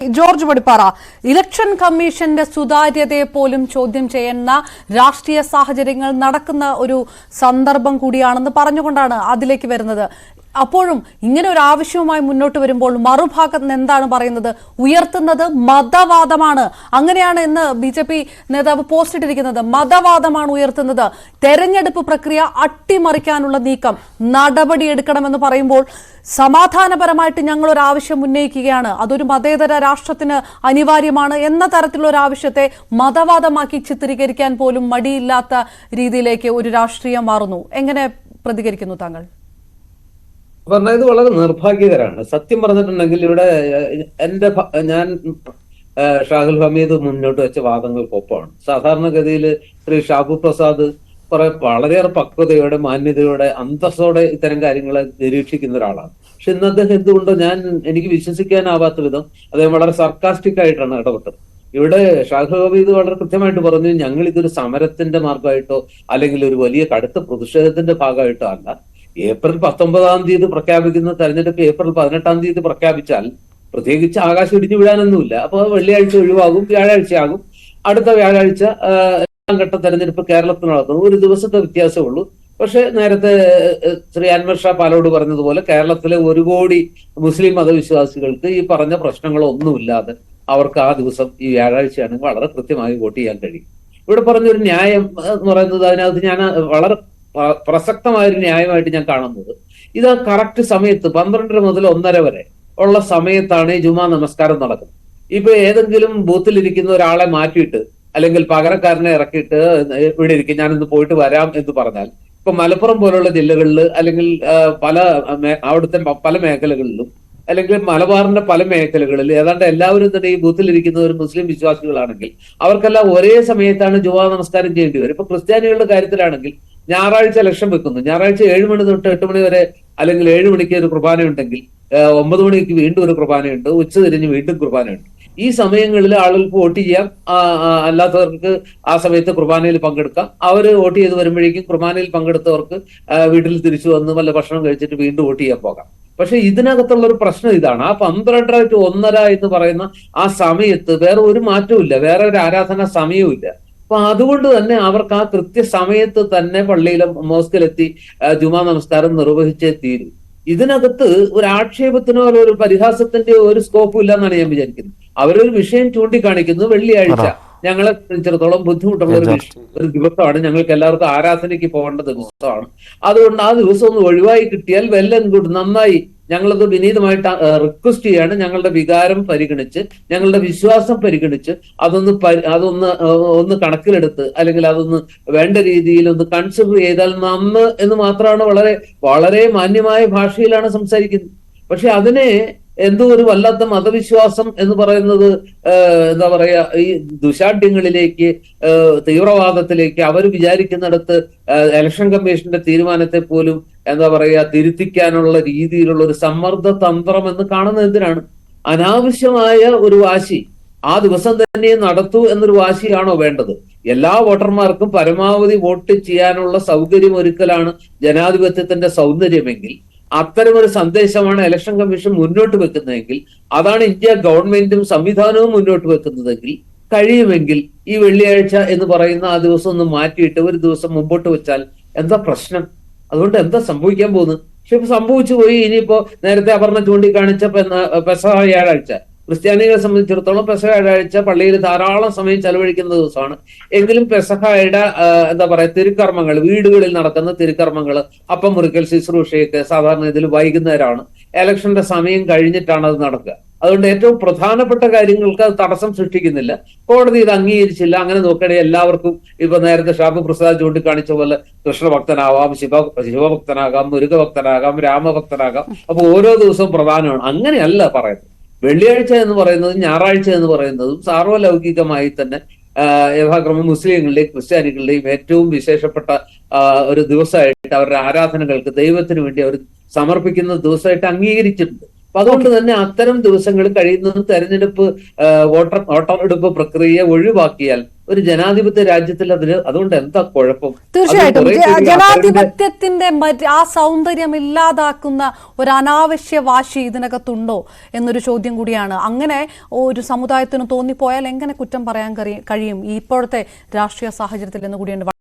George വടിപ്പാറ. Election കമ്മീഷന്റെ സുതാര്യതയെ പോലും ചോദ്യം ചെയ്യുന്ന രാഷ്ട്രീയ സാഹചര്യങ്ങൾ നടക്കുന്ന ഒരു സന്ദർഭം കൂടിയാണെന്ന് പറഞ്ഞുകൊണ്ടാണ് അതിലേക്ക് വരുന്നത്. അപ്പോഴും ഇങ്ങനെ ഒരു ആവശ്യവുമായി മുന്നോട്ട് വരുമ്പോൾ മറുഭാഗത്ത് നിന്ന് എന്താണ് പറയുന്നത്? ഉയർത്തുന്നത് മതവാദമാണ്. അങ്ങനെയാണ് ഇന്ന് ബി ജെ പി നേതാവ് പോസ്റ്റ് ഇട്ടിരിക്കുന്നത്. മതവാദമാണ് ഉയർത്തുന്നത്. തെരഞ്ഞെടുപ്പ് പ്രക്രിയ അട്ടിമറിക്കാനുള്ള നീക്കം നടപടിയെടുക്കണമെന്ന് പറയുമ്പോൾ സമാധാനപരമായിട്ട് ഞങ്ങൾ ഒരു ആവശ്യം ഉന്നയിക്കുകയാണ്. അതൊരു മതേതര രാഷ്ട്രത്തിന് അനിവാര്യമാണ് എന്ന തരത്തിലുള്ള ഒരു ആവശ്യത്തെ മതവാദമാക്കി ചിത്രീകരിക്കാൻ പോലും മടിയില്ലാത്ത രീതിയിലേക്ക് ഒരു രാഷ്ട്രീയം മാറുന്നു. എങ്ങനെ പ്രതികരിക്കുന്നു താങ്കൾ? പറഞ്ഞത് വളരെ നിർഭാഗ്യകരാണ്. സത്യം പറഞ്ഞിട്ടുണ്ടെങ്കിൽ ഇവിടെ എന്റെ ഞാൻ ഷാഹുൽ ഹമീദ് മുന്നോട്ട് വെച്ച വാദങ്ങൾക്കൊപ്പമാണ് സാധാരണഗതിയിൽ ശ്രീ ഷാബു പ്രസാദ് കുറെ വളരെയേറെ പക്വതയോടെ മാന്യതയോടെ അന്തസ്സോടെ ഇത്തരം കാര്യങ്ങളെ നിരീക്ഷിക്കുന്ന ഒരാളാണ്. പക്ഷെ ഇന്ന് അദ്ദേഹം എന്തുകൊണ്ടോ ഞാൻ എനിക്ക് വിശ്വസിക്കാനാവാത്ത വിധം അദ്ദേഹം വളരെ സർക്കാസ്റ്റിക് ആയിട്ടാണ് ഇടപെട്ടത്. ഇവിടെ ഷാഹുൽ ഹമീദ് വളരെ കൃത്യമായിട്ട് പറഞ്ഞു ഞങ്ങൾ ഇതൊരു സമരത്തിന്റെ മാർഗമായിട്ടോ അല്ലെങ്കിൽ ഒരു വലിയ കടുത്ത പ്രതിഷേധത്തിന്റെ ഭാഗമായിട്ടോ അല്ല. ഏപ്രിൽ പത്തൊമ്പതാം തീയതി പ്രഖ്യാപിക്കുന്ന തെരഞ്ഞെടുപ്പ് ഏപ്രിൽ പതിനെട്ടാം തീയതി പ്രഖ്യാപിച്ചാൽ പ്രത്യേകിച്ച് ആകാശം ഇടിഞ്ഞു വീഴാനൊന്നുമില്ല. അപ്പൊ വെള്ളിയാഴ്ച ഒഴിവാകും വ്യാഴാഴ്ചയാകും. അടുത്ത വ്യാഴാഴ്ച ഘട്ട തെരഞ്ഞെടുപ്പ് കേരളത്തിൽ നടത്തുന്നു ഒരു ദിവസത്തെ വ്യത്യാസമേ ഉള്ളൂ. പക്ഷെ നേരത്തെ ശ്രീ അൻവർ ഷാ പാലോട് പറഞ്ഞതുപോലെ കേരളത്തിലെ ഒരു കോടി മുസ്ലിം മതവിശ്വാസികൾക്ക് ഈ പറഞ്ഞ പ്രശ്നങ്ങളൊന്നുമില്ലാതെ അവർക്ക് ആ ദിവസം ഈ വ്യാഴാഴ്ചയാണെങ്കിൽ വളരെ കൃത്യമായി വോട്ട് ചെയ്യാൻ കഴിയും. ഇവിടെ പറഞ്ഞൊരു ന്യായം എന്ന് പറയുന്നത് അതിനകത്ത് ഞാൻ വളരെ പ്രസക്തമായ ഒരു ന്യായമായിട്ട് ഞാൻ കാണുന്നത്. ഇത് കറക്റ്റ് സമയത്ത് പന്ത്രണ്ടര മുതൽ ഒന്നര വരെ ഉള്ള സമയത്താണ് ജുമാ നമസ്കാരം നടക്കുന്നത്. ഇപ്പൊ ഏതെങ്കിലും ബൂത്തിലിരിക്കുന്ന ഒരാളെ മാറ്റിയിട്ട് അല്ലെങ്കിൽ പകരക്കാരനെ ഇറക്കിയിട്ട് ഇവിടെ ഇരിക്കും ഞാനിന്ന് പോയിട്ട് വരാം എന്ന് പറഞ്ഞാൽ ഇപ്പൊ മലപ്പുറം പോലുള്ള ജില്ലകളിൽ അല്ലെങ്കിൽ പല അവിടുത്തെ പല മേഖലകളിലും അല്ലെങ്കിൽ മലബാറിന്റെ പല മേഖലകളിൽ ഏതാണ്ട് എല്ലാവരും തന്നെ ഈ ബൂത്തിലിരിക്കുന്നവർ മുസ്ലിം വിശ്വാസികളാണെങ്കിൽ അവർക്കെല്ലാം ഒരേ സമയത്താണ് ജുമാ നമസ്കാരം ചെയ്യേണ്ടി വരും. ഇപ്പൊ ക്രിസ്ത്യാനികളുടെ കാര്യത്തിലാണെങ്കിൽ ഞായറാഴ്ച ലക്ഷം വെക്കുന്നു. ഞായറാഴ്ച ഏഴ് മണി തൊട്ട് എട്ട് മണി വരെ അല്ലെങ്കിൽ ഏഴ് മണിക്ക് ഒരു കുർബാന ഉണ്ടെങ്കിൽ ഒമ്പത് മണിക്ക് വീണ്ടും ഒരു കുർബാനയുണ്ട് ഉച്ച തിരിഞ്ഞ് വീണ്ടും കുർബാനയുണ്ട്. ഈ സമയങ്ങളിൽ ആളുകൾക്ക് വോട്ട് ചെയ്യാം. അല്ലാത്തവർക്ക് ആ സമയത്ത് കുർബാനയിൽ പങ്കെടുക്കാം. അവർ വോട്ട് ചെയ്ത് വരുമ്പോഴേക്കും കുർബാനയിൽ പങ്കെടുത്തവർക്ക് വീട്ടിൽ തിരിച്ചു വന്ന് വല്ല ഭക്ഷണം കഴിച്ചിട്ട് വീണ്ടും വോട്ട് ചെയ്യാൻ പോകാം. പക്ഷെ ഇതിനകത്തുള്ള ഒരു പ്രശ്നം ഇതാണ്. ആ പന്ത്രണ്ടര ടു ഒന്നര എന്ന് പറയുന്ന ആ സമയത്ത് വേറെ ഒരു മാറ്റവും വേറെ ഒരു ആരാധന സമയവും അപ്പൊ അതുകൊണ്ട് തന്നെ അവർക്ക് ആ കൃത്യസമയത്ത് തന്നെ പള്ളിയിലെ മോസ്കിലെത്തി ജുമാ നമസ്കാരം നിർവഹിച്ചേ തീരൂ. ഇതിനകത്ത് ഒരു ആക്ഷേപത്തിനോ ഒരു പരിഹാസത്തിന്റെ ഒരു സ്കോപ്പും ഇല്ല എന്നാണ് ഞാൻ വിചാരിക്കുന്നത്. അവരൊരു വിഷയം ചൂണ്ടിക്കാണിക്കുന്നു വെള്ളിയാഴ്ച. ഞങ്ങളെ സംബന്ധിച്ചിടത്തോളം ബുദ്ധിമുട്ടുള്ള ഒരു ദിവസമാണ് ഞങ്ങൾക്ക് എല്ലാവർക്കും ആരാധനയ്ക്ക് പോകേണ്ട ദിവസമാണ്. അതുകൊണ്ട് ആ ദിവസം ഒന്ന് ഒഴിവായി കിട്ടിയാൽ വെല്ലൻ ഗുഡ്. നന്നായി. ഞങ്ങളത് വിനീതമായിട്ട് റിക്വസ്റ്റ് ചെയ്യാണ് ഞങ്ങളുടെ വികാരം പരിഗണിച്ച് ഞങ്ങളുടെ വിശ്വാസം പരിഗണിച്ച് അതൊന്ന് അതൊന്ന് ഒന്ന് കണക്കിലെടുത്ത് അല്ലെങ്കിൽ അതൊന്ന് വേണ്ട രീതിയിൽ ഒന്ന് കൺസിഡർ ചെയ്താൽ നന്ന് എന്ന് മാത്രമാണ് വളരെ വളരെ മാന്യമായ ഭാഷയിലാണ് സംസാരിക്കുന്നത്. പക്ഷെ അതിനെ എന്തോ ഒരു വല്ലാത്ത മതവിശ്വാസം എന്ന് പറയുന്നത് എന്താ പറയാ ഈ ദുശാഠ്യങ്ങളിലേക്ക് തീവ്രവാദത്തിലേക്ക് അവർ വിചാരിക്കുന്നിടത്ത് ഇലക്ഷൻ കമ്മീഷന്റെ തീരുമാനത്തെ പോലും എന്താ പറയാ തിരുത്തിക്കാനുള്ള രീതിയിലുള്ള ഒരു സമ്മർദ്ദ തന്ത്രം എന്ന് കാണുന്നത് എന്തിനാണ്? അനാവശ്യമായ ഒരു വാശി ആ ദിവസം തന്നെ നടത്തൂ എന്നൊരു വാശിയാണോ വേണ്ടത്? എല്ലാ വോട്ടർമാർക്കും പരമാവധി വോട്ട് ചെയ്യാനുള്ള സൗകര്യം ഒരുക്കലാണ് ജനാധിപത്യത്തിന്റെ സൗന്ദര്യമെങ്കിൽ. അത്തരമൊരു സന്ദേശമാണ് ഇലക്ഷൻ കമ്മീഷൻ മുന്നോട്ട് വെക്കുന്നതെങ്കിൽ അതാണ് ഇന്ത്യ ഗവൺമെന്റും സംവിധാനവും മുന്നോട്ട് വെക്കുന്നതെങ്കിൽ കഴിയുമെങ്കിൽ ഈ വെള്ളിയാഴ്ച എന്ന് പറയുന്ന ആ ദിവസം ഒന്ന് മാറ്റിയിട്ട് ഒരു ദിവസം മുമ്പോട്ട് വെച്ചാൽ എന്താ പ്രശ്നം? അതുകൊണ്ട് എന്താ സംഭവിക്കാൻ പോകുന്നത്? പക്ഷെ ഇപ്പൊ സംഭവിച്ചു പോയി ഇനിയിപ്പോ നേരത്തെ അപർണ ചൂണ്ടിക്കാണിച്ച പെസഹ വ്യാഴാഴ്ച. ക്രിസ്ത്യാനികളെ സംബന്ധിച്ചിടത്തോളം പെസഹ ഇടാഴ്ച പള്ളിയിൽ ധാരാളം സമയം ചെലവഴിക്കുന്ന ദിവസമാണ്. എങ്കിലും പെസഹയുടെ എന്താ പറയാ തിരുക്കർമ്മങ്ങൾ വീടുകളിൽ നടക്കുന്ന തിരുക്കർമ്മങ്ങൾ അപ്പം മുറിക്കൽ ശുശ്രൂഷയൊക്കെ സാധാരണ ഇതിൽ വൈകുന്നേരമാണ്. ഇലക്ഷന്റെ സമയം കഴിഞ്ഞിട്ടാണ് അത് നടക്കുക. അതുകൊണ്ട് ഏറ്റവും പ്രധാനപ്പെട്ട കാര്യങ്ങൾക്ക് അത് തടസ്സം സൃഷ്ടിക്കുന്നില്ല. കോടതി ഇത് അംഗീകരിച്ചില്ല. അങ്ങനെ നോക്കുകയാണെങ്കിൽ എല്ലാവർക്കും ഇപ്പൊ നേരത്തെ ഷാബു പ്രസാദ് ചൂണ്ടിക്കാണിച്ച പോലെ കൃഷ്ണഭക്തനാവാം ശിവ ശിവഭക്തനാകാം മുരുകഭക്തനാകാം രാമഭക്തനാകാം. അപ്പൊ ഓരോ ദിവസവും പ്രധാനമാണ്. അങ്ങനെയല്ല പറയുന്നത്. വെള്ളിയാഴ്ച എന്ന് പറയുന്നതും ഞായറാഴ്ച എന്ന് പറയുന്നതും സാർവലൗകികമായി തന്നെ യഥാക്രമം മുസ്ലിങ്ങളുടെയും ക്രിസ്ത്യാനികളുടെയും ഏറ്റവും വിശേഷപ്പെട്ട ഒരു ദിവസമായിട്ട് അവരുടെ ആരാധനകൾക്ക് ദൈവത്തിന് വേണ്ടി അവർ സമർപ്പിക്കുന്ന ദിവസമായിട്ട് അംഗീകരിച്ചിട്ടുണ്ട്. അപ്പൊ അതുകൊണ്ട് തന്നെ അത്തരം ദിവസങ്ങൾ കഴിയുന്നതും തെരഞ്ഞെടുപ്പ് വോട്ടർ വോട്ടെടുപ്പ് പ്രക്രിയ ഒഴിവാക്കിയാൽ ഒരു ജനാധിപത്യ രാജ്യത്തിൽ അതിന് അതുകൊണ്ട് എന്താ കുഴപ്പം? തീർച്ചയായിട്ടും. ജനാധിപത്യത്തിന്റെ ആ സൗന്ദര്യം ഇല്ലാതാക്കുന്ന ഒരു അനാവശ്യ വാശി ഇതിനകത്തുണ്ടോ എന്നൊരു ചോദ്യം കൂടിയാണ്. അങ്ങനെ ഒരു സമുദായത്തിന് തോന്നിപ്പോയാൽ എങ്ങനെ കുറ്റം പറയാൻ കഴിയും? ഈ ഇപ്പോഴത്തെ രാഷ്ട്രീയ സാഹചര്യത്തിൽ എന്ന് കൂടിയാണ്